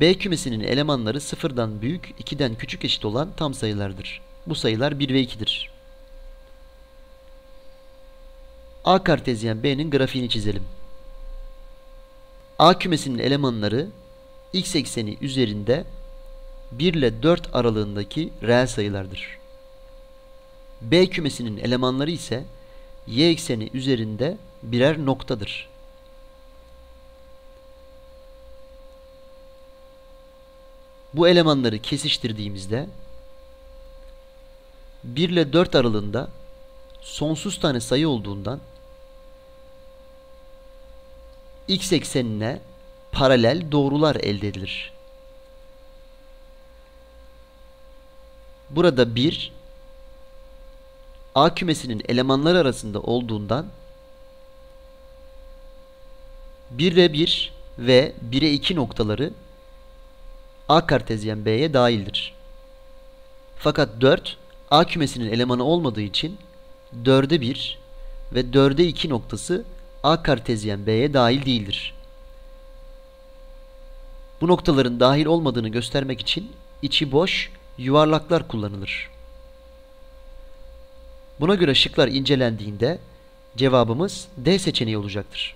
B kümesinin elemanları sıfırdan büyük, 2'den küçük eşit olan tam sayılardır. Bu sayılar 1 ve 2'dir. A kartezyen B'nin grafiğini çizelim. A kümesinin elemanları x ekseni üzerinde 1 ile 4 aralığındaki reel sayılardır. B kümesinin elemanları ise y ekseni üzerinde birer noktadır. Bu elemanları kesiştirdiğimizde 1 ile 4 aralığında sonsuz tane sayı olduğundan x eksenine paralel doğrular elde edilir. Burada 1 A kümesinin elemanları arasında olduğundan 1'e 1 ve 1'e 2 noktaları A kartezyen B'ye dahildir. Fakat 4 A kümesinin elemanı olmadığı için 4'e 1 ve 4'e 2 noktası A kartezyen B'ye dahil değildir. Bu noktaların dahil olmadığını göstermek için içi boş yuvarlaklar kullanılır. Buna göre şıklar incelendiğinde cevabımız D seçeneği olacaktır.